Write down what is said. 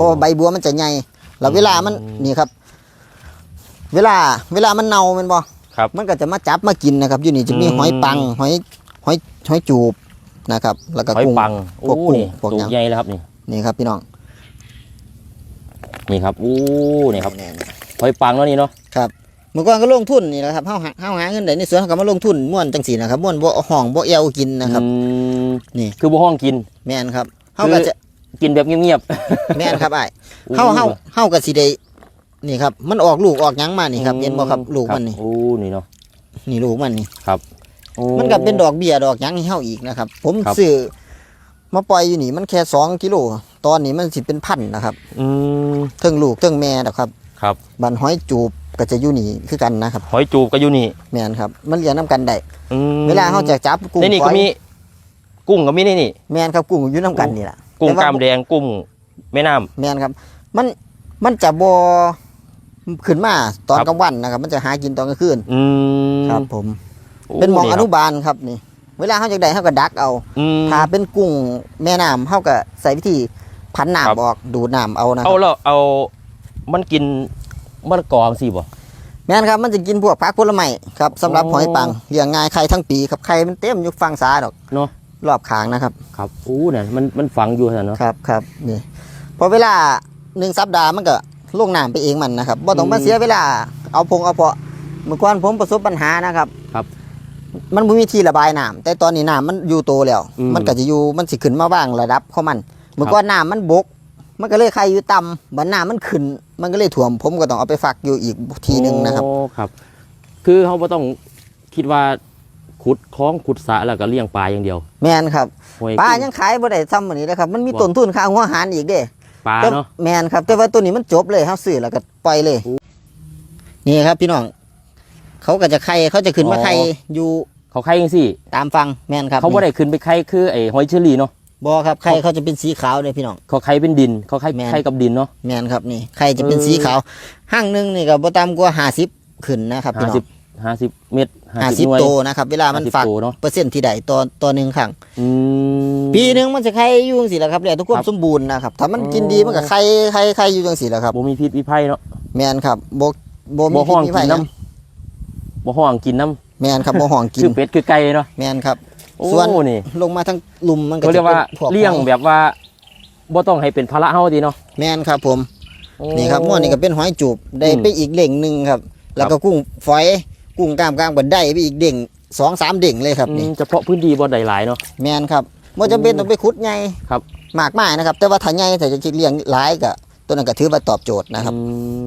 เพราะว่าใบบัวมันจะใหญ่แล้วเวลามันอืม นี่ครับ เวลา เวลามันเน่าแมันบ่ครับ มันก็จะมาจับมากินนะครับ อยู่นี่จะมีอืม หอยปังหอยหอยหอยจูบนะครับ แล้วก็หอยกุ้ง ปังพวกโอ้กุ้งนี่พวกตัวหยังใหญ่แล้วครับนี่นี่ครับพี่น้องนี่ครับอู้นี่ครับแน่หอยปังเนาะนี่เนาะๆครับเมื่อก่อนก็ลงทุนนี่แหละครับเฮาหาเฮาหาเงินได้ในสวนเฮาก็มาลงทุนม่วนจังสีนะครับม่วนบ่ห้องบ่เอวกินนะครับ อืมนี่ คือบ่ห้องกิน แม่นครับเฮาก็จะ กินแบบเงียบ แม่นครับไอ้ายๆเฮาเฮาเฮาก็สิได้นี่ครับ มันออกลูกออกหยังมานี่ครับเห็นบ่ครับลูกมันนี่โอ้นี่เนาะนี่ลูกมันนี่ โอ้ มันก็เป็นดอกเบี้ยดอกหยังให้เฮาอีกนะครับ ผมครับ ซื้อมาปล่อยอยู่นี่มันแค่สองกิโลตอนนี้มันสิเป็นพันนะครับอืมเทิงลูกเทิงแม่นะครับครับ บันหอยจูบก็จะอยู่นี่คือกันนะครับ หอยจูบก็อยู่นี่แม่นครับ มันเลี้ยงน้ำกันได้อืมเวลาเฮาจะจับกุ้งในนี่ฝก็อยมี กุ้งก็มีนี่นี่ แม่นครับกุ้งอยู่น้ำกันนี่แหละ กุ้งแต่ว่กล้ามแดงกุ้งแม่น้ำแม่นครับ มันมันจะบ่ขึ้นมาตอนครับกลางวันนะครับ มันจะหากินตอนกลางคืนอืมครับ ผม โเป็นหมองอครับนุบาลครับนี่ เวลาเฮาจะได้เฮาก็ดักเอา อืม ถ้าเป็นกุ้งแม่น้ำเฮาก็ใส่วิธีพันครับ น้ำออกดูดน้ำเอานะคเอารับแล้วเอามันกินมะละกอสิบ่ แม่นครับมันจะกินพวกผักผลไม้ครับสำหรับโอ้หอยปังเลี้ยงง่ายไข่ทั้งปีครับไข่มันเต็มอยู่ฝั่งซ้ายดอกเนาะ รอบขางนะครับ ครับอู้เนี่ยมันมันฝังอยู่ซั่นเนาะครับครับนี่พอเวลาหนึ่งสัปดาห์มันก็ลงน้ำไปเองมันนะครับบ่ต้องมาอืมเสียเวลาเอาพงเอาเพาะเมื่อก่อนผมประสบปัญหานะครับครับ มันบ่มีที่ระบายน้ำแต่ตอนนี้น้ำมันอยู่โตแล้วอืมมันก็จะอยู่มันสิขึ้นมาบ้างระดับของมัน เมื่อก่อนน้ำมันบก มันก็เลยใครอยู่ต่ำบัดน้ำมันขึ้น มันก็เลยถ่วมผมก็ต้องเอาไปฝักอยู่อีกทีหนึงนะครับโอ้ครับ คือเขาบ่ต้องคิดว่า ขุดคลองขุดสระแล้วก็เลี้ยงปลาอย่างเดียว แม่นครับหอยปลากุ้งยังขายบ่ได้ซ้ำวันนี้นะครับ มันมีบ่ต้นทุนค่าหัวอาหารอีกเด้ปลาแต่เนาะแม่นครับ แต่ว่าตัวนี้มันจบเลยเฮาซื้อแล้วก็ปล่อยเลยโอ้นี่ครับพี่น้อง เขาก็จะไข่เขาจะขึ้นมาอ๋อไข่อยู่เขาไข่จังซี่ตามฟังแม่นครับเขาบ่ได้ขึ้นไปไข่คือไอ้หอยเชอรี่เนาะบ่ครับไข่เขาจะเป็นสีขาวเลยพี่น้องเขาไข่เป็นดินเขาไข่แม่นไข่กับดินเนาะแม่นครับนี่ไข่จะเป็นเออสีขาวห้างหนึงนี่ก็บ่ต่ำกว่า50ขึ้นนะครับพี่ห้าน้อสิบง ห้าสิบเม็ดห้าสิบหน่ว50ยโตนะครับ เวลามัน50ฝักโตเนาะ เปอร์เซ็นต์ที่ใดต่อต่อหนึ่งครั้งอืม ปีหนึงมันจะไข่อยู่จังซี่แหละครับแล้วทุกควาครัมบสมบูรณ์นะครับถ้ามันอ๋อกินดีมันก็ไข่ไข่ไข่อยู่จังซี่แหละครับบ่มีพิษมีภัยเนาะแม่นครับบ่บ่มีบ่ห้องพิษมีภักิยนน้ำบ่ห้องกินน้แม่นครับบ่ห้องำกิคืนอเป็ดคือไก่เนาะแม่นครับ โอ้ส่วน นี่ลงมาทั้งลุมมันก็เขาเรีจะยกว่าเป็นพวกเลี้ยงหอแบบว่าบ่ต้องให้เป็นภาระเฮาดีเนาะ แม่นครับผมโอ้นี่ครับม้วนนี่ก็เป็นหอยจูบได้อืมไปอีกเด่งหนึ่งครับ แล้วก็กุ้งฝอย กุ้งกล้ามกลางบันได้ไปอีกเด่งสองสามเด่งเลยครับอืนี่มเฉพาะพื้นที่บ่ได้หลายเนาะแม่นครับบ่จำเป็นต้องไปขุดใหญ่ครับมากมายนะครับ แต่ว่าถ้าใหญ่ถ้าจะเลี้ยงหลายก็ตัวนั้นก็ถือว่าตอบโจทย์นะครับอืม